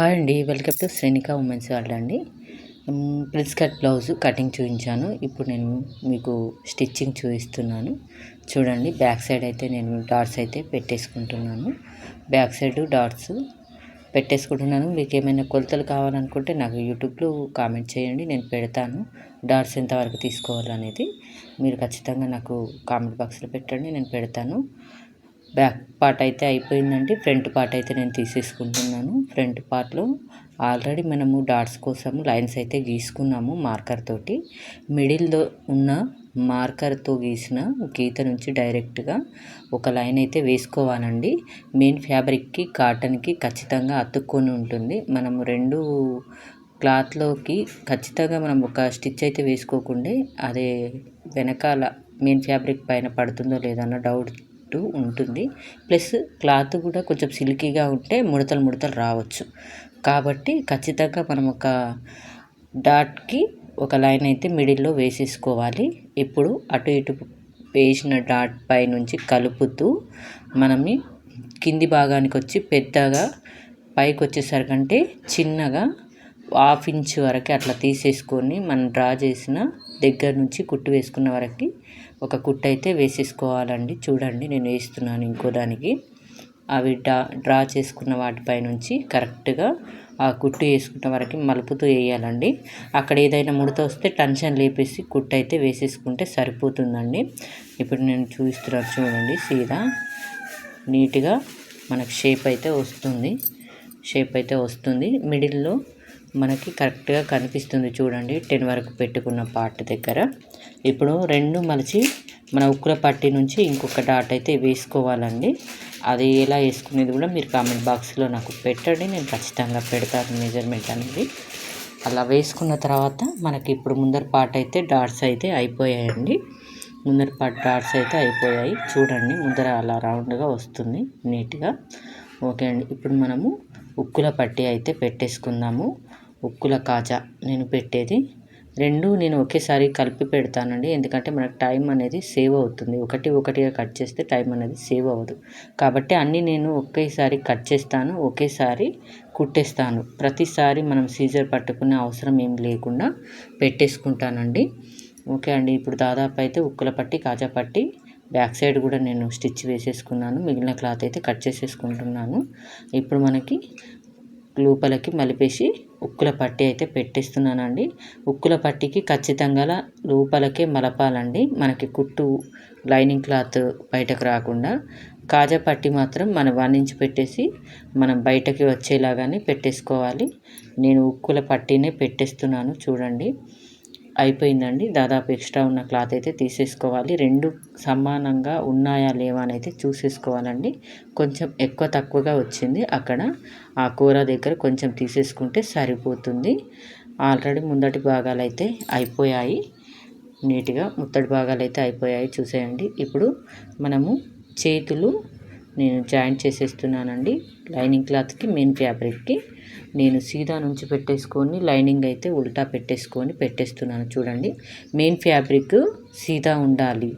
Hi అండి. Welcome to Shrenika women's world అండి. Prince cut blouse cutting చూపించాను ఇప్పుడు నేను మీకు స్టిచ్చింగ్ చూపిస్తున్నాను. చూడండి బ్యాక్ సైడ్ అయితే నేను డాట్స్ అయితే పెట్టేసుకుంటున్నాను. బ్యాక్ సైడ్ డాట్స్ పెట్టేసుకుంటున్నాను. మీకు ఏమైనా కొలతలు కావాలనుకుంటే నాకు యూట్యూబ్లో కామెంట్ చేయండి. నేను పెడతాను. డాట్స్ ఎంతవరకు తీసుకోవాలనేది మీరు ఖచ్చితంగా నాకు కామెంట్ బాక్స్లో పెట్టండి. నేను పెడతాను. బ్యాక్ పార్ట్ అయితే అయిపోయిందండి. ఫ్రంట్ పార్ట్ అయితే నేను తీసేసుకుంటున్నాను. ఫ్రంట్ పార్ట్లో ఆల్రెడీ మనము డాట్స్ కోసం లైన్స్ అయితే గీసుకున్నాము మార్కర్ తోటి. మిడిల్లో ఉన్న మార్కర్తో గీసిన గీత నుంచి డైరెక్ట్గా ఒక లైన్ అయితే వేసుకోవాలండి. మెయిన్ ఫ్యాబ్రిక్కి కాటన్కి ఖచ్చితంగా అతుక్కొని ఉంటుంది. మనము రెండు క్లాత్లోకి ఖచ్చితంగా మనం ఒక స్టిచ్ అయితే వేసుకోకుండా అదే వెనకాల మెయిన్ ఫ్యాబ్రిక్ పైన పడుతుందో లేదన్న డౌట్ ఉన్నట్టు ఉంటుంది. ప్లస్ క్లాత్ కూడా కొంచెం సిల్కీగా ఉంటే ముడతలు ముడతలు రావచ్చు. కాబట్టి ఖచ్చితంగా మనం ఒక డాట్కి ఒక లైన్ అయితే మిడిల్లో వేసేసుకోవాలి. ఇప్పుడు అటు ఇటు వేసిన డాట్ పై నుంచి కలుపుతూ మనం కింది భాగానికి వచ్చి పెద్దగా పైకి వచ్చేసరికంటే చిన్నగా హాఫ్ ఇంచ్ వరకు అట్లా తీసేసుకొని మనం డ్రా చేసిన దగ్గర నుంచి కుట్టు వేసుకున్న వరకు ఒక కుట్టు అయితే వేసేసుకోవాలండి. చూడండి నేను వేస్తున్నాను ఇంకో దానికి. అవి డ్రా డ్రా చేసుకున్న వాటిపై నుంచి కరెక్ట్గా ఆ కుట్టు వేసుకున్న వరకు మలుపుతూ వేయాలండి. అక్కడ ఏదైనా ముడత వస్తే టెన్షన్ లేపేసి కుట్టు అయితే వేసేసుకుంటే సరిపోతుందండి. ఇప్పుడు నేను చూపిస్తున్నాను చూడండి సీదా. నీట్గా మనకు షేప్ అయితే వస్తుంది. షేప్ అయితే వస్తుంది. మిడిల్లో మనకి కరెక్ట్గా కనిపిస్తుంది చూడండి. టెన్ వరకు పెట్టుకున్న పార్ట్ దగ్గర. ఇప్పుడు రెండు మలిచి మన ఉక్కుల పట్టి నుంచి ఇంకొక డాట్ అయితే వేసుకోవాలండి. అది ఎలా వేసుకునేది కూడా మీరు కామెంట్ బాక్స్లో నాకు పెట్టండి. నేను ఖచ్చితంగా పెడతాను మెజర్మెంట్ అనేది. అలా వేసుకున్న తర్వాత మనకి ఇప్పుడు ముందర పార్ట్ అయితే డాట్స్ అయితే అయిపోయాయండి. ముందర పార్ట్ డాట్స్ అయితే అయిపోయాయి. చూడండి ముందర అలా రౌండ్గా వస్తుంది నీట్గా. ఓకే అండి ఇప్పుడు మనము ఉక్కుల పట్టి అయితే పెట్టేసుకుందాము. ఉక్కుల కాజా నేను పెట్టేది రెండు నేను ఒకేసారి కలిపి పెడతానండి. ఎందుకంటే మనకు టైం అనేది సేవ్ అవుతుంది. ఒకటి ఒకటిగా కట్ చేస్తే టైం అనేది సేవ్ అవ్వదు. కాబట్టి అన్నీ నేను ఒకేసారి కట్ చేస్తాను ఒకేసారి కుట్టేస్తాను. ప్రతిసారి మనం సీజర్ పట్టుకునే అవసరం ఏం లేకుండా పెట్టేసుకుంటానండి. ఓకే అండి. ఇప్పుడు దాదాపు అయితే ఉక్కుల పట్టి కాజా పట్టి బ్యాక్ సైడ్ కూడా నేను స్టిచ్ వేసేసుకున్నాను. మిగిలిన క్లాత్ అయితే కట్ చేసేసుకుంటున్నాను. ఇప్పుడు మనకి లోపలికి మలిపేసి ఉక్కుల పట్టి అయితే పెట్టేస్తున్నానండి. ఉక్కుల పట్టికి ఖచ్చితంగా లోపలకే మలపాలండి. మనకి కుట్టు లైనింగ్ క్లాత్ బయటకు రాకుండా. కాజా పట్టి మాత్రం మనం వన్ ఇంచ్ పెట్టేసి మనం బయటకి వచ్చేలాగానే పెట్టేసుకోవాలి. నేను ఉక్కుల పట్టీనే పెట్టేస్తున్నాను చూడండి. అయిపోయిందండి. దాదాపు ఎక్స్ట్రా ఉన్న క్లాత్ అయితే తీసేసుకోవాలి. రెండు సమానంగా ఉన్నాయా లేవా అని అయితే చూసేసుకోవాలండి. కొంచెం ఎక్కువ తక్కువగా వచ్చింది. అక్కడ ఆ కూర దగ్గర కొంచెం తీసేసుకుంటే సరిపోతుంది. ఆల్రెడీ ముందటి భాగాలు అయితే అయిపోయాయి. నీట్గా ముత్తడి భాగాలు అయితే అయిపోయాయి. చూసేయండి. ఇప్పుడు మనము చేతులు నేను జాయింట్ చేసేస్తున్నానండి. లైనింగ్ క్లాత్కి మెయిన్ ఫ్యాబ్రిక్కి. నేను సీదా నుంచి పెట్టేసుకొని లైనింగ్ అయితే ఉల్టా పెట్టేసుకొని పెట్టేస్తున్నాను చూడండి. మెయిన్ ఫ్యాబ్రిక్ సీదా ఉండాలి.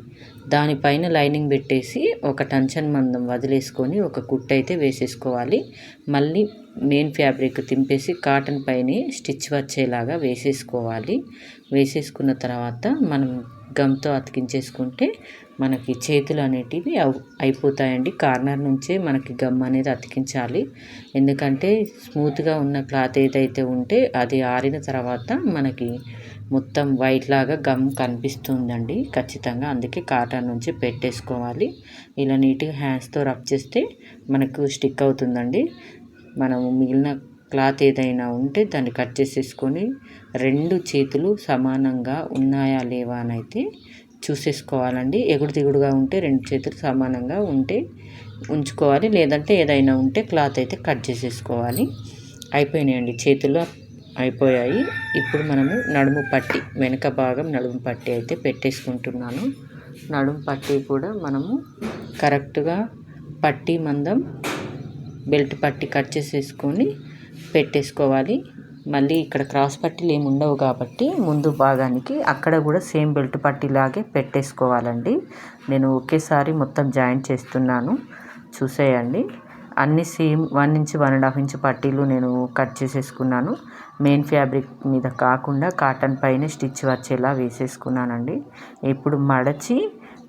దానిపైన లైనింగ్ పెట్టేసి ఒక టంచన్ మందం వదిలేసుకొని ఒక కుట్ అయితే వేసేసుకోవాలి. మళ్ళీ మెయిన్ ఫ్యాబ్రిక్ తింపేసి కాటన్ పైన స్టిచ్ వచ్చేలాగా వేసేసుకోవాలి. వేసేసుకున్న తర్వాత మనం గమ్తో అతికించేసుకుంటే మనకి చేతులు అనేటివి అయిపోతాయండి. కార్నర్ నుంచే మనకి గమ్ అనేది అతికించాలి. ఎందుకంటే స్మూత్గా ఉన్న క్లాత్ ఏదైతే ఉంటే అది ఆరిన తర్వాత మనకి మొత్తం వైట్ లాగా గమ్ కనిపిస్తుందండి. ఖచ్చితంగా అందుకే కాటన్ నుంచి పెట్టేసుకోవాలి. ఇలా నీట్గా హ్యాండ్స్తో రబ్ చేస్తే మనకు స్టిక్ అవుతుందండి. మనము మిగిలిన క్లాత్ ఏదైనా ఉంటే దాన్ని కట్ చేసేసుకొని రెండు చేతులు సమానంగా ఉన్నాయా లేవా అని అయితే చూసేసుకోవాలండి. ఎగుడు దిగుడుగా ఉంటే రెండు చేతులు సమానంగా ఉంటే ఉంచుకోవాలి. లేదంటే ఏదైనా ఉంటే క్లాత్ అయితే కట్ చేసేసుకోవాలి. అయిపోయినాయండి చేతులు అయిపోయాయి. ఇప్పుడు మనము నడుము పట్టి వెనక భాగం నడుము పట్టి అయితే పెట్టేసుకుంటున్నాను. నడుము పట్టి కూడా మనము కరెక్ట్గా పట్టి మందం బెల్ట్ పట్టి కట్ చేసేసుకొని పెట్టేసుకోవాలి. మళ్ళీ ఇక్కడ క్రాస్ పట్టీలు ఏమి ఉండవు కాబట్టి ముందు భాగానికి అక్కడ కూడా సేమ్ బెల్ట్ పట్టీలాగే పెట్టేసుకోవాలండి. నేను ఒకేసారి మొత్తం జాయింట్ చేస్తున్నాను. చూసేయండి. అన్ని same one inch one and half inch పట్టీలు నేను కట్ చేసేసుకున్నాను. మెయిన్ ఫ్యాబ్రిక్ మీద కాకుండా కాటన్ పైన స్టిచ్ వచ్చేలా వేసేసుకున్నానండి. ఇప్పుడు మడచి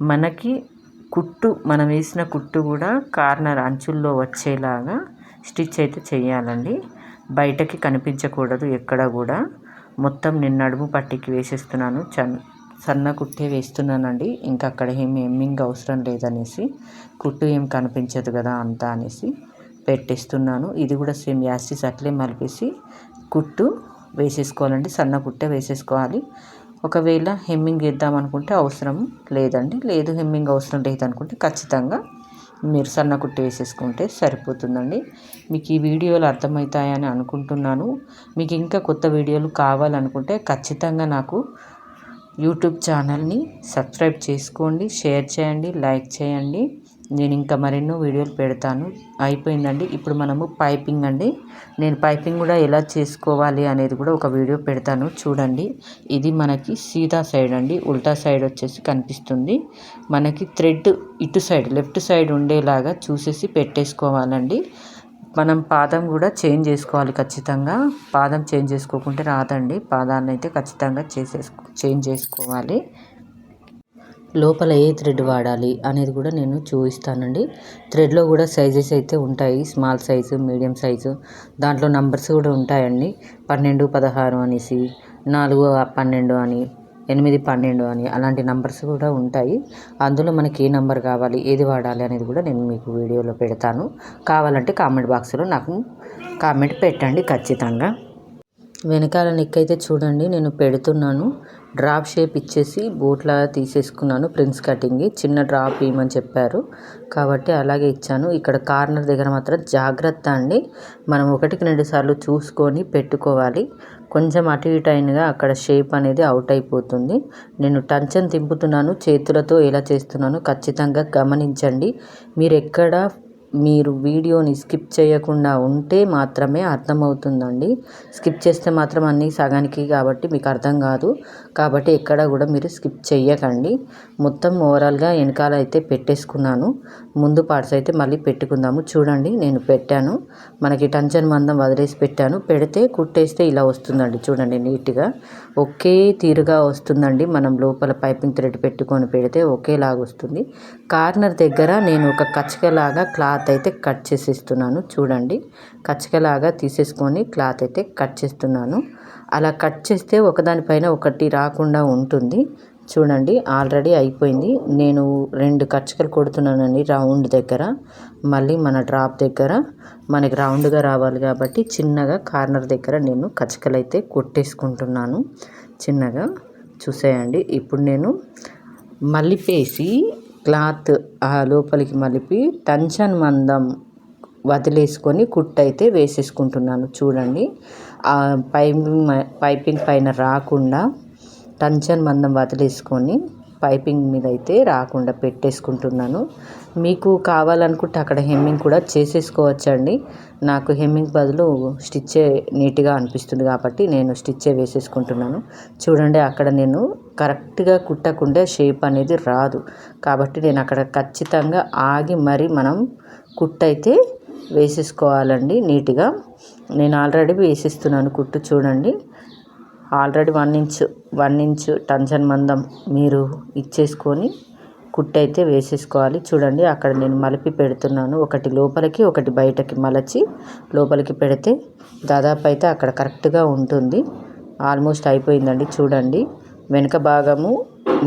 మనకి కుట్టు మనం వేసిన కుట్టు కూడా కార్నర్ అంచుల్లో వచ్చేలాగా స్టిచ్ అయితే చేయాలండి. బయటకి కనిపించకూడదు ఎక్కడ కూడా. మొత్తం నేను నడుము పట్టికి వేసేస్తున్నాను. చన్ సన్న కుట్టే వేస్తున్నానండి. ఇంకా అక్కడ ఏమి ఎమ్మింగ్ అవసరం లేదనేసి కుట్టు ఏం కనిపించదు కదా అంతా అనేసి పెట్టేస్తున్నాను. ఇది కూడా సేమ్ యాసిస్ అట్లే మలిపేసి కుట్టు వేసేసుకోవాలండి. సన్న కుట్టే వేసేసుకోవాలి. ఒకవేళ హెమ్మింగ్ వేద్దాం అనుకుంటే అవసరం లేదండి. లేదు హెమ్మింగ్ అవసరం లేదనుకుంటే ఖచ్చితంగా మీరు సన్న కుట్టు వేసేసుకుంటే సరిపోతుందండి. మీకు ఈ వీడియోలు అర్థమవుతాయని అనుకుంటున్నాను. మీకు ఇంకా కొత్త వీడియోలు కావాలనుకుంటే ఖచ్చితంగా నాకు యూట్యూబ్ ఛానల్ని సబ్స్క్రైబ్ చేసుకోండి షేర్ చేయండి లైక్ చేయండి. నేను ఇంకా మరెన్నో వీడియోలు పెడతాను. అయిపోయిందండి. ఇప్పుడు మనము పైపింగ్ అండి. నేను పైపింగ్ కూడా ఎలా చేసుకోవాలి అనేది కూడా ఒక వీడియో పెడతాను. చూడండి. ఇది మనకి సీదా సైడ్ అండి. ఉల్టా సైడ్ వచ్చేసి కనిపిస్తుంది. మనకి థ్రెడ్ ఇటు సైడ్ లెఫ్ట్ సైడ్ ఉండేలాగా చూసేసి పెట్టేసుకోవాలండి. మనం పాదం కూడా చేంజ్ చేసుకోవాలి ఖచ్చితంగా. పాదం చేంజ్ చేసుకోకుంటే రాదండి. పాదాన్ని అయితే ఖచ్చితంగా చేసేసుకో చేంజ్ చేసుకోవాలి. లోపల ఏ థ్రెడ్ వాడాలి అనేది కూడా నేను చూపిస్తానండి. థ్రెడ్లో కూడా సైజెస్ అయితే ఉంటాయి. Small size medium size. దాంట్లో నంబర్స్ కూడా ఉంటాయండి. పన్నెండు పదహారు అనేసి నాలుగు పన్నెండు అని ఎనిమిది పన్నెండు అని అలాంటి నంబర్స్ కూడా ఉంటాయి. అందులో మనకి ఏ నెంబర్ కావాలి ఏది వాడాలి అనేది కూడా నేను మీకు వీడియోలో పెడతాను. కావాలంటే కామెంట్ బాక్స్లో నాకు కామెంట్ పెట్టండి ఖచ్చితంగా. వెనకాల నెక్ అయితే చూడండి నేను పెడుతున్నాను. డ్రాప్ షేప్ ఇచ్చేసి బూట్లా తీసేసుకున్నాను ప్రిన్స్ కటింగ్ చిన్న డ్రాప్ ఇవ్వమని చెప్పారు. కాబట్టి అలాగే ఇచ్చాను. ఇక్కడ కార్నర్ దగ్గర మాత్రం జాగ్రత్త అండి. మనం ఒకటికి రెండు సార్లు చూసుకొని పెట్టుకోవాలి. కొంచెం అటు ఇటు అయినగా అక్కడ షేప్ అనేది అవుట్ అయిపోతుంది. నేను టంచన్ తింపుతున్నాను. చేతులతో ఎలా చేస్తున్నానో ఖచ్చితంగా గమనించండి. మీరు ఎక్కడ మీరు వీడియోని స్కిప్ చేయకుండా ఉంటే మాత్రమే అర్థమవుతుందండి. స్కిప్ చేస్తే మాత్రం అన్నీ సగానికి కాబట్టి మీకు అర్థం కాదు. కాబట్టి ఎక్కడ కూడా మీరు స్కిప్ చేయకండి మొత్తం ఓవరాల్గా వెనకాల అయితే పెట్టేసుకున్నాను. ముందు పార్ట్స్ అయితే మళ్ళీ పెట్టుకుందాము. చూడండి నేను పెట్టాను. మనకి టంచన్ మందం వదిలేసి పెట్టాను. పెడితే కుట్టేస్తే ఇలా వస్తుందండి. చూడండి నీట్గా. ఒకే తీరుగా వస్తుందండి. మనం లోపల పైపింగ్ థ్రెడ్ పెట్టుకొని పెడితే ఒకేలాగా వస్తుంది. కార్నర్ దగ్గర నేను ఒక కచ్చకలాగా క్లాత్ క్లాత్ అయితే కట్ చేసేస్తున్నాను. చూడండి. కచ్చకలాగా తీసేసుకొని క్లాత్ అయితే కట్ చేస్తున్నాను. అలా కట్ చేస్తే ఒకదానిపైన ఒకటి రాకుండా ఉంటుంది. చూడండి. ఆల్రెడీ అయిపోయింది. నేను రెండు కచ్చకలు కొడుతున్నానండి రౌండ్ దగ్గర. మళ్ళీ మన డ్రాప్ దగ్గర. మనకి రౌండ్గా రావాలి కాబట్టి చిన్నగా కార్నర్ దగ్గర నేను కచ్చకలు అయితే కొట్టేసుకుంటున్నాను. చిన్నగా. చూసేయండి. ఇప్పుడు నేను మళ్ళీ పేసి క్లాత్ ఆ లోపలికి మలిపి టంచన్ మందం వదిలేసుకొని కుట్ అయితే వేసేసుకుంటున్నాను. చూడండి. ఆ పైపింగ్ పైపింగ్ పైన రాకుండా టంచన్ మందం వదిలేసుకొని పైపింగ్ మీద అయితే రాకుండా పెట్టేసుకుంటున్నాను. మీకు కావాలనుకుంటే అక్కడ హెమ్మింగ్ కూడా చేసేసుకోవచ్చండి. నాకు హెమ్మింగ్ బదులు స్టిచ్చే నీట్గా అనిపిస్తుంది కాబట్టి నేను స్టిచ్చే వేసేసుకుంటున్నాను. చూడండి అక్కడ నేను కరెక్ట్గా కుట్టకుండా షేప్ అనేది రాదు. కాబట్టి నేను అక్కడ ఖచ్చితంగా ఆగి మరి మనం కుట్టయితే వేసేసుకోవాలండి నీట్గా. నేను ఆల్రెడీ వేసేస్తున్నాను కుట్టు చూడండి. Already one inch one inch టంచన్ మందం మీరు ఇచ్చేసుకొని కుట్టు అయితే వేసేసుకోవాలి. చూడండి అక్కడ నేను మలిపి పెడుతున్నాను. ఒకటి లోపలికి ఒకటి బయటకి మలచి లోపలికి పెడితే దాదాపు అయితే అక్కడ కరెక్ట్గా ఉంటుంది. ఆల్మోస్ట్ అయిపోయిందండి చూడండి. వెనుక భాగము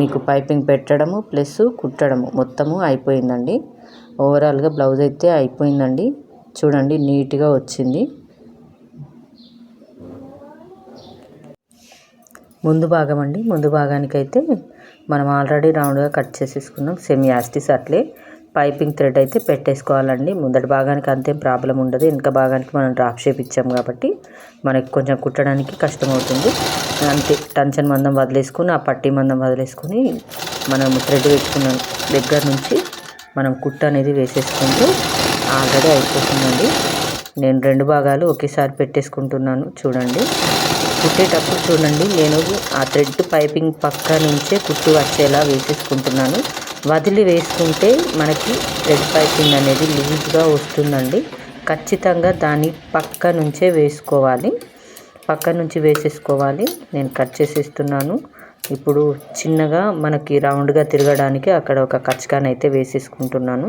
మీకు పైపింగ్ పెట్టడము ప్లస్ కుట్టడము మొత్తము అయిపోయిందండి. ఓవరాల్గా బ్లౌజ్ అయితే అయిపోయిందండి. చూడండి నీట్గా వచ్చింది. ముందు భాగం అండి. ముందు భాగానికైతే మనం ఆల్రెడీ రౌండ్గా కట్ చేసేసుకున్నాం. సెమీ యాస్టిస్ అట్లే పైపింగ్ థ్రెడ్ అయితే పెట్టేసుకోవాలండి. ముందటి భాగానికి అంతేం ప్రాబ్లం ఉండదు. వెనక భాగానికి మనం డ్రాప్ షేప్ ఇచ్చాం కాబట్టి మనకి కొంచెం కుట్టడానికి కష్టమవుతుంది. అంతే. టంచన్ మందం వదిలేసుకుని ఆ పట్టి మందం వదిలేసుకొని మనం థ్రెడ్ పెట్టుకున్న దగ్గర నుంచి మనం కుట్ట అనేది వేసేసుకుంటూ ఆల్రెడీ అయిపోతుందండి. నేను రెండు భాగాలు ఒకేసారి పెట్టేసుకుంటున్నాను. చూడండి. కుట్టేటప్పుడు చూడండి నేను ఆ థ్రెడ్ పైపింగ్ పక్క నుంచే కుట్టు వచ్చేలా వేసేసుకుంటున్నాను. వదిలి వేసుకుంటే మనకి థ్రెడ్ పైపింగ్ అనేది లూజ్గా వస్తుందండి. ఖచ్చితంగా దాన్ని పక్క నుంచే వేసుకోవాలి. పక్క నుంచి వేసేసుకోవాలి. నేను కట్ చేసేస్తున్నాను. ఇప్పుడు చిన్నగా మనకి రౌండ్గా తిరగడానికి అక్కడ ఒక కచ్చకాన్ అయితే వేసేసుకుంటున్నాను.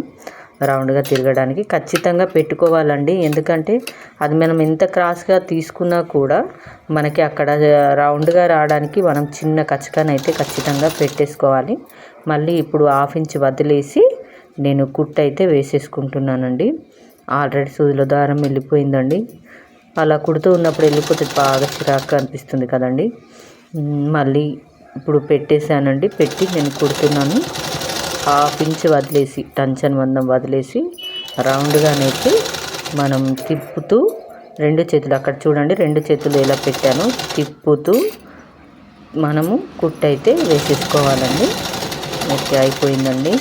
రౌండ్గా తిరగడానికి ఖచ్చితంగా పెట్టుకోవాలండి. ఎందుకంటే అది మనం ఎంత క్రాస్గా తీసుకున్నా కూడా మనకి అక్కడ రౌండ్గా రావడానికి మనం చిన్న కచ్చకాన్ని అయితే ఖచ్చితంగా పెట్టేసుకోవాలి. మళ్ళీ ఇప్పుడు హాఫ్ ఇంచ్ వదిలేసి నేను కుట్ అయితే వేసేసుకుంటున్నానండి. ఆల్రెడీ సూదిలో దారం వెళ్ళిపోయిందండి. అలా కుడుతూ ఉన్నప్పుడు వెళ్ళిపోతే బాగా చిరాకు అనిపిస్తుంది కదండి. మళ్ళీ ఇప్పుడు పెట్టేశానండి. పెట్టి నేను కుడుతున్నాను. హాఫ్ ఇంచ్ వదిలేసి టంచన్ మందం వదిలేసి రౌండ్గానైతే మనం తిప్పుతూ రెండు చేతులు అక్కడ చూడండి రెండు చేతులు ఎలా పెట్టాను తిప్పుతూ మనము కుట్టయితే వేసేసుకోవాలండి. ఓకే అయిపోయిందండి.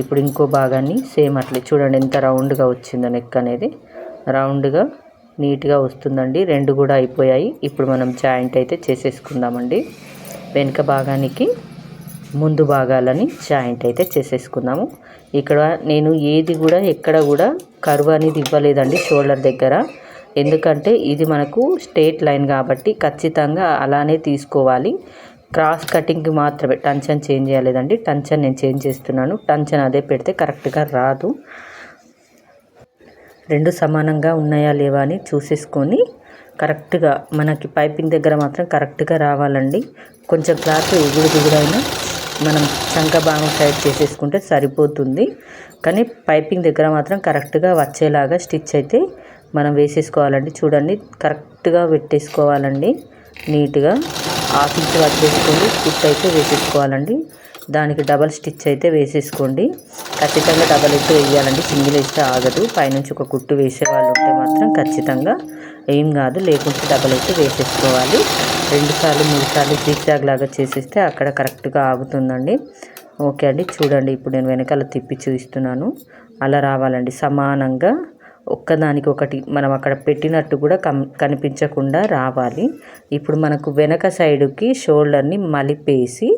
ఇప్పుడు ఇంకో భాగాన్ని సేమ్ అట్లే చూడండి ఎంత రౌండ్గా వచ్చిందో నెక్ అనేది. రౌండ్గా నీట్గా వస్తుందండి. రెండు కూడా అయిపోయాయి. ఇప్పుడు మనం జాయింట్ అయితే చేసేసుకుందామండి. వెనుక భాగానికి ముందు భాగాలని జాయింట్ అయితే చేసేసుకున్నాము. ఇక్కడ నేను ఏది కూడా ఎక్కడ కూడా కరువు అనేది ఇవ్వలేదండి షోల్డర్ దగ్గర. ఎందుకంటే ఇది మనకు స్ట్రేట్ లైన్ కాబట్టి ఖచ్చితంగా అలానే తీసుకోవాలి. క్రాస్ కటింగ్కి మాత్రమే టంచన్ చేంజ్ చేయలేదండి. టంచన్ నేను చేంజ్ చేస్తున్నాను. టంచన్ అదే పెడితే కరెక్ట్గా రాదు. రెండు సమానంగా ఉన్నాయా లేవా అని చూసేసుకొని కరెక్ట్గా మనకి పైపింగ్ దగ్గర మాత్రం కరెక్ట్గా రావాలండి. కొంచెం క్లాత్ ఎగుడు దిగుడైనా మనం చంక భాగం టైప్ చేసేసుకుంటే సరిపోతుంది. కానీ పైపింగ్ దగ్గర మాత్రం కరెక్ట్గా వచ్చేలాగా స్టిచ్ అయితే మనం వేసేసుకోవాలండి. చూడండి కరెక్ట్గా పెట్టేసుకోవాలండి. నీట్గా ఆఫీస్ వచ్చేసుకొని స్టిచ్ అయితే వేసేసుకోవాలండి. దానికి డబల్ స్టిచ్ అయితే వేసేసుకోండి. ఖచ్చితంగా డబల్ అయితే వేయాలండి. సింగిల్ వేస్తే ఆగదు. పైనుంచి ఒక కుట్టు వేసే వాళ్ళు ఉంటే మాత్రం ఖచ్చితంగా ఏం కాదు. లేకుంటే డబల్ అయితే వేసేసుకోవాలి. రెండు సార్లు మూడు సార్లు లాగా చేసేస్తే అక్కడ కరెక్ట్గా ఆగుతుందండి. ఓకే అండి. చూడండి. ఇప్పుడు నేను వెనకాల తిప్పి చూపిస్తున్నాను. అలా రావాలండి. సమానంగా ఒక్కదానికి ఒకటి మనం అక్కడ పెట్టినట్టు కూడా కం కనిపించకుండా రావాలి. ఇప్పుడు మనకు వెనక సైడుకి షోల్డర్ని మలిపేసి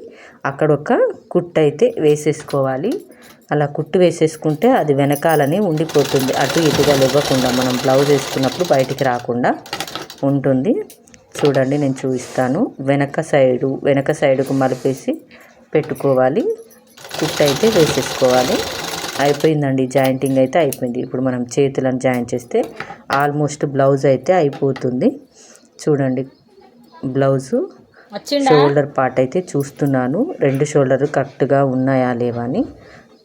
అక్కడ ఒక కుట్టు అయితే వేసేసుకోవాలి. అలా కుట్టు వేసేసుకుంటే అది వెనకాలనే ఉండిపోతుంది. అటు ఇటుగా ఇవ్వకుండా మనం బ్లౌజ్ వేసుకున్నప్పుడు బయటికి రాకుండా ఉంటుంది. చూడండి నేను చూపిస్తాను. వెనక సైడు వెనక సైడుకు మలిపేసి పెట్టుకోవాలి. కుట్టు అయితే వేసేసుకోవాలి. అయిపోయిందండి జాయింటింగ్ అయితే అయిపోయింది. ఇప్పుడు మనం చేతులను జాయింట్ చేస్తే ఆల్మోస్ట్ బ్లౌజ్ అయితే అయిపోతుంది. చూడండి బ్లౌజు షోల్డర్ పార్ట్ అయితే చూస్తున్నాను. రెండు షోల్డర్ కరెక్ట్గా ఉన్నాయా లేవా అని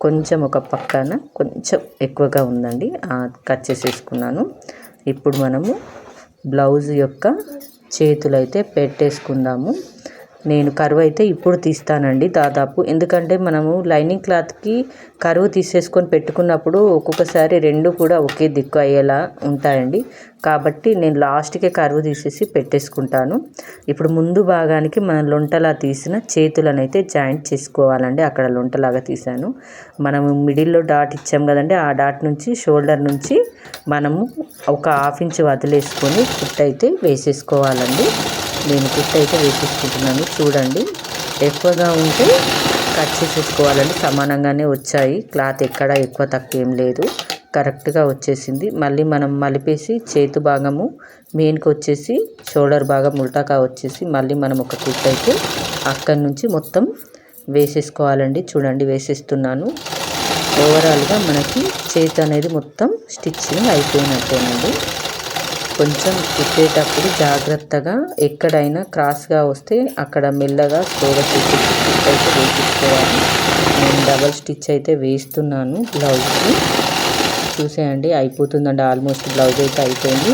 కొంచెం ఒక పక్కన కొంచెం ఎక్కువగా ఉందండి. కట్ చేసేసుకున్నాను ఇప్పుడు మనము బ్లౌజ్ యొక్క చేతులు అయితే పెట్టేసుకుందాము. నేను కరువు అయితే ఇప్పుడు తీస్తానండి దాదాపు. ఎందుకంటే మనము లైనింగ్ క్లాత్కి కరువు తీసేసుకొని పెట్టుకున్నప్పుడు ఒక్కొక్కసారి రెండు కూడా ఒకే దిక్కు అయ్యేలా ఉంటాయండి. కాబట్టి నేను లాస్ట్కే కరువు తీసేసి పెట్టేసుకుంటాను. ఇప్పుడు ముందు భాగానికి మనం లొంటలా తీసిన చేతులను అయితే జాయింట్ చేసుకోవాలండి. అక్కడ లొంటలాగా తీసాను మనము మిడిల్లో డాట్ ఇచ్చాం కదండి ఆ డాట్ నుంచి షోల్డర్ నుంచి మనము ఒక హాఫ్ ఇంచ్ వదిలేసుకొని కుట్ అయితే వేసేసుకోవాలండి. నేను కుట్టు అయితే వేసేసుకుంటున్నాను. చూడండి ఎక్కువగా ఉంటే కట్ చేసేసుకోవాలండి. సమానంగానే వచ్చాయి. క్లాత్ ఎక్కడ ఎక్కువ తక్కువ ఏం లేదు. కరెక్ట్గా వచ్చేసింది. మళ్ళీ మనం మలిపేసి చేతు భాగము మెయిన్కి వచ్చేసి షోల్డర్ భాగం ఉల్టాకా వచ్చేసి మళ్ళీ మనం ఒక కుట్టు అయితే అక్కడి నుంచి మొత్తం వేసేసుకోవాలండి. చూడండి వేసేస్తున్నాను. ఓవరాల్గా మనకి చేతి అనేది మొత్తం స్టిచ్చింగ్ అయిపోయినట్టేనండి. కొంచెం తిప్పేటప్పుడు జాగ్రత్తగా ఎక్కడైనా క్రాస్గా వస్తే అక్కడ మెల్లగా స్లోగా చేసి స్టిచ్ అయితే వేసుకోవాలి నేను డబల్ స్టిచ్ అయితే వేస్తున్నాను బ్లౌజ్కి. చూసేయండి అయిపోతుందండి. ఆల్మోస్ట్ బ్లౌజ్ అయితే అయిపోయింది.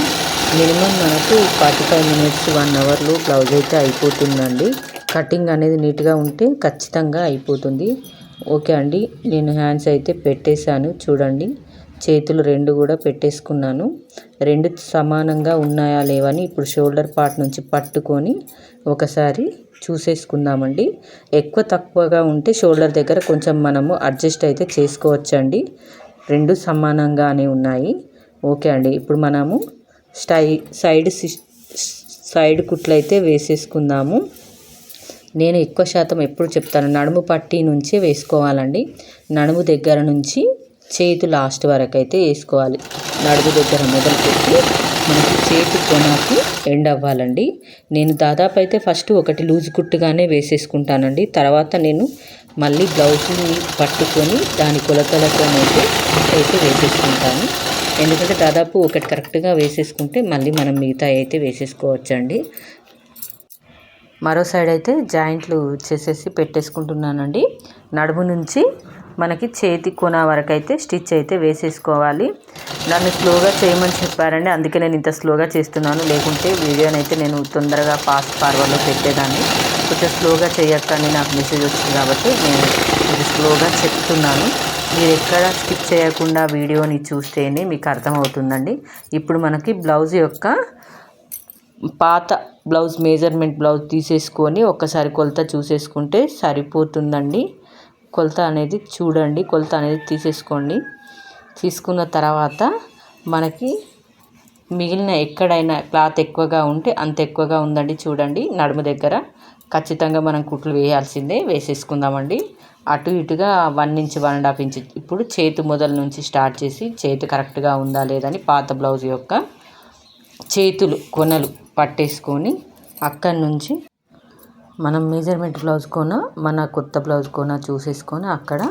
మినిమం మనకు ఫార్టీ ఫైవ్ మినిట్స్ వన్ అవర్లో బ్లౌజ్ అయితే అయిపోతుందండి. కటింగ్ అనేది నీట్గా ఉంటే ఖచ్చితంగా అయిపోతుంది. ఓకే అండి నేను హ్యాండ్స్ అయితే పెట్టేశాను. చూడండి. చేతులు రెండు కూడా పెట్టేసుకున్నాను. రెండు సమానంగా ఉన్నాయా లేవని ఇప్పుడు షోల్డర్ పార్ట్ నుంచి పట్టుకొని ఒకసారి చూసేసుకుందామండి. ఎక్కువ తక్కువగా ఉంటే షోల్డర్ దగ్గర కొంచెం మనము అడ్జస్ట్ అయితే చేసుకోవచ్చండి. రెండు సమానంగానే ఉన్నాయి. ఓకే అండి. ఇప్పుడు మనము స్టై సైడ్ సైడ్ కుట్లు అయితే వేసేసుకుందాము. నేను ఎక్కువ శాతం ఎప్పుడు చెప్తాను నడుము పట్టి నుంచే వేసుకోవాలండి. నడుము దగ్గర నుంచి చేతి లాస్ట్ వరకు అయితే వేసుకోవాలి. నడుము దగ్గర మొదలుపెట్టి మనకి చేతి కొనకి ఎండ్ అవ్వాలండి. నేను దాదాపు అయితే ఫస్ట్ ఒకటి లూజ్ కుట్టుగానే వేసేసుకుంటానండి. తర్వాత నేను మళ్ళీ బ్లౌజ్ని పట్టుకొని దాని కొలతలతోనైతే అయితే వేసేసుకుంటాను. ఎందుకంటే దాదాపు ఒకటి కరెక్ట్గా వేసేసుకుంటే మళ్ళీ మనం మిగతా అయితే వేసేసుకోవచ్చండి. మరో సైడ్ అయితే జాయింట్లు చేసేసి పెట్టేసుకుంటున్నానండి. నడుము నుంచి మనకి చేతి కొన వరకు అయితే స్టిచ్ అయితే వేసేసుకోవాలి. నన్ను స్లోగా చేయమని చెప్పారండి. అందుకే నేను ఇంత స్లోగా చేస్తున్నాను. లేకుంటే వీడియోని అయితే నేను తొందరగా ఫాస్ట్ ఫార్వర్డ్లో పెట్టేదాన్ని. కొంచెం స్లోగా చేయకండి నాకు మెసేజ్ వచ్చింది కాబట్టి నేను ఇది స్లోగా చెప్తున్నాను. మీరు ఎక్కడ స్కిప్ చేయకుండా వీడియోని చూస్తేనే మీకు అర్థమవుతుందండి. ఇప్పుడు మనకి బ్లౌజ్ యొక్క పాత బ్లౌజ్ మేజర్మెంట్ బ్లౌజ్ తీసేసుకొని ఒక్కసారి కొలత చూసేసుకుంటే సరిపోతుందండి. కొలత అనేది చూడండి కొలత అనేది తీసేసుకోండి. తీసుకున్న తర్వాత మనకి మిగిలిన ఎక్కడైనా క్లాత్ ఎక్కువగా ఉంటే అంత ఎక్కువగా ఉందండి చూడండి నడుము దగ్గర. ఖచ్చితంగా మనం కుట్లు వేయాల్సిందే వేసేసుకుందామండి. అటు ఇటుగా one inch one and half inch. ఇప్పుడు చేతి మొదల నుంచి స్టార్ట్ చేసి చేతి కరెక్ట్గా ఉందా లేదని పాత బ్లౌజ్ యొక్క చేతులు కొనలు పట్టేసుకొని అక్కడి నుంచి మనం మెజర్మెంట్ బ్లౌజ్ కొన మన కొత్త బ్లౌజ్ కొన చూసేసుకొని అక్కడ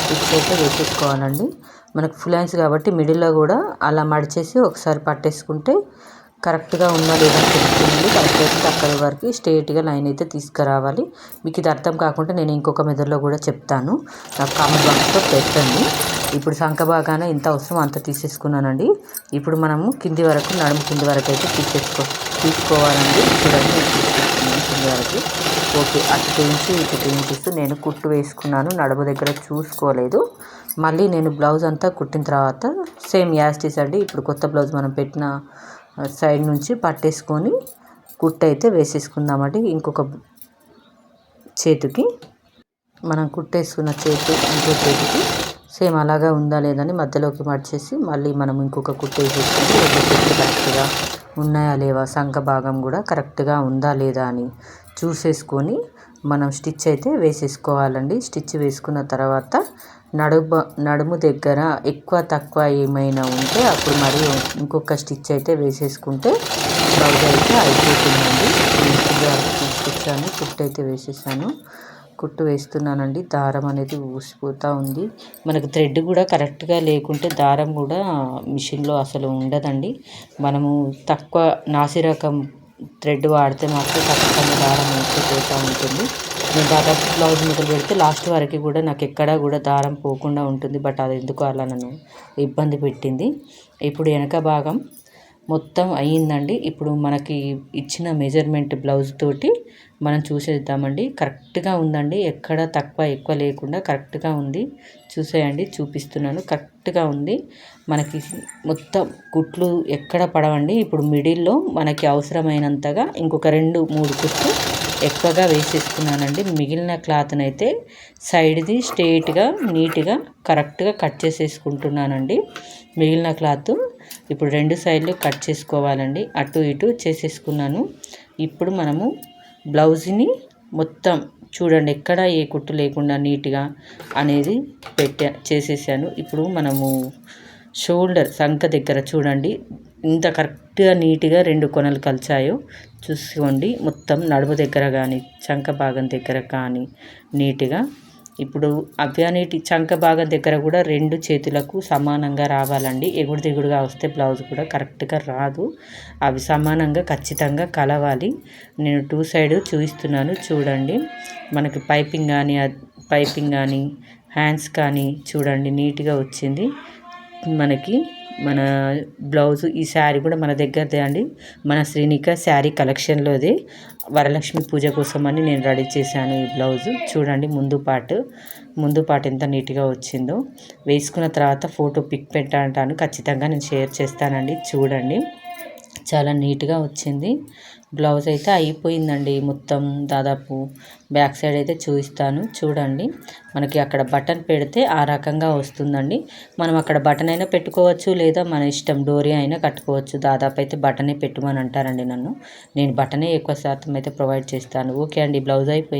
స్టిచ్ అయితే వేసేసుకోవాలండి. మనకు ఫుల్ హ్యాండ్స్ కాబట్టి మిడిల్లో కూడా అలా మడిచేసి ఒకసారి పట్టేసుకుంటే కరెక్ట్గా ఉందా లేదా తెలుస్తుంది. కరెక్ట్ అయితే అక్కడి వరకు స్ట్రేట్గా లైన్ అయితే తీసుకురావాలి. మీకు ఇది అర్థం కాకుండా నేను ఇంకొక మెదడులో కూడా చెప్తాను. నాకు కామెంట్ బాక్స్లో పెట్టండి. ఇప్పుడు సంఖ భాగాన ఎంత అవసరం అంత తీసేసుకున్నానండి. ఇప్పుడు మనము కింది వరకు నడుము కింది వరకు అయితే తీసేసుకో తీసుకోవాలండి. చూడండి. నేను వరకు ఓకే అటు పెంచి ఇటు పెంచిస్తూ నేను కుట్టు వేసుకున్నాను. నడుము దగ్గర చూసుకోలేదు. మళ్ళీ నేను బ్లౌజ్ అంతా కుట్టిన తర్వాత సేమ్ యాస్టీస్ అండి ఇప్పుడు కొత్త బ్లౌజ్ మనం పెట్టిన సైడ్ నుంచి పట్టేసుకొని కుట్టు అయితే వేసేసుకుందామండి ఇంకొక చేతికి. మనం కుట్టేసుకున్న చేతి ఇంకో చేతికి. సేమ్ అలాగా ఉందా లేదని మధ్యలోకి మడిచేసి మళ్ళీ మనం ఇంకొక కుట్టేసేసుకుంటే రెండు చేతులు కరెక్ట్గా ఉన్నాయా లేవా? సంఖ భాగం కూడా కరెక్ట్గా ఉందా లేదా అని చూసేసుకొని మనం స్టిచ్ అయితే వేసేసుకోవాలండి. స్టిచ్ వేసుకున్న తర్వాత నడుము నడుము దగ్గర ఎక్కువ తక్కువ ఏమైనా ఉంటే అప్పుడు మరి ఇంకొక స్టిచ్ అయితే వేసేసుకుంటే బ్లౌజ్ అయితే అయిపోతుందండి. తీసుకొచ్చాను కుట్టు అయితే వేసేసాను. కుట్టు వేస్తున్నానండి. దారం అనేది ఊసిపోతూ ఉంది. మనకు థ్రెడ్ కూడా కరెక్ట్గా లేకుంటే దారం కూడా మిషన్లో అసలు ఉండదండి. మనము తక్కువ నాసి రకం థ్రెడ్ వాడితే మాత్రం ఖచ్చితంగా దారం పోతూ ఉంటుంది. నేను దాదాపు బ్లౌజ్ మొదలు పెడితే లాస్ట్ వరకు కూడా నాకు ఎక్కడా కూడా దారం పోకుండా ఉంటుంది. బట్ అది ఎందుకు అలా నన్ను ఇబ్బంది పెట్టింది. ఇప్పుడు వెనక భాగం మొత్తం అయ్యిందండి. ఇప్పుడు మనకి ఇచ్చిన మెజర్మెంట్ బ్లౌజ్ తోటి మనం చూసేద్దామండి. కరెక్ట్గా ఉందండి. ఎక్కడ తక్కువ ఎక్కువ లేకుండా కరెక్ట్గా ఉంది. చూసేయండి చూపిస్తున్నాను. కరెక్ట్గా ఉంది. మనకి మొత్తం కుట్లు ఎక్కడ పడవండి. ఇప్పుడు మిడిల్లో మనకి అవసరమైనంతగా ఇంకొక రెండు మూడు కుట్లు ఎక్కువగా వేసేసుకున్నానండి. మిగిలిన క్లాత్ని అయితే సైడ్ది స్ట్రేట్గా నీట్గా కరెక్ట్గా కట్ చేసేసుకుంటున్నానండి. మిగిలిన క్లాత్ ఇప్పుడు రెండు సైడ్లు కట్ చేసుకోవాలండి. అటు ఇటు చేసేసుకున్నాను. ఇప్పుడు మనము బ్లౌజ్ని మొత్తం చూడండి ఎక్కడ ఏ కుట్టు లేకుండా నీట్గా అనేది పెట్టా చేసేసాను. ఇప్పుడు మనము షోల్డర్ సంఖ దగ్గర చూడండి. ఇంత కరెక్ట్గా నీట్గా రెండు కొనలు కలిచాయో చూసుకోండి. మొత్తం నడుము దగ్గర కానీ చంక భాగం దగ్గర కానీ నీట్గా ఇప్పుడు అవ్యానీటి చంక భాగం దగ్గర కూడా రెండు చేతులకు సమానంగా రావాలండి. ఎగుడు దిగుడుగా వస్తే బ్లౌజ్ కూడా కరెక్ట్గా రాదు. అవి సమానంగా ఖచ్చితంగా కలవాలి. నేను టూ సైడ్ చూపిస్తున్నాను చూడండి. మనకి పైపింగ్ కానీ పైపింగ్ కానీ హ్యాండ్స్ కానీ చూడండి నీట్గా వచ్చింది. మనకి మన బ్లౌజ్ ఈ శారీ కూడా మన దగ్గరదే అండి. మన శ్రీనిక శారీ కలెక్షన్లోదే. వరలక్ష్మి పూజ కోసం అని నేను రెడీ చేశాను ఈ బ్లౌజ్. చూడండి ముందు పార్ట్ ముందు పార్ట్ ఎంత నీట్గా వచ్చిందో. వేసుకున్న తర్వాత ఫోటో పిక్ పెట్టంటాను. ఖచ్చితంగా నేను షేర్ చేస్తానండి. చూడండి. చాలా నీట్గా వచ్చింది. బ్లౌజ్ అయితే అయిపోయిందండి మొత్తం దాదాపు. బ్యాక్ సైడ్ అయితే చూపిస్తాను చూడండి. మనకి అక్కడ బటన్ పెడితే ఆ రకంగా వస్తుందండి. మనం అక్కడ బటన్ అయినా పెట్టుకోవచ్చు లేదా మన ఇష్టం డోరీ అయినా కట్టుకోవచ్చు. దాదాపు అయితే బటనే పెట్టుమని అంటారండి నన్ను. నేను బటనే ఎక్కువ శాతం అయితే ప్రొవైడ్ చేస్తాను. ఓకే అండి బ్లౌజ్ అయిపోయింది.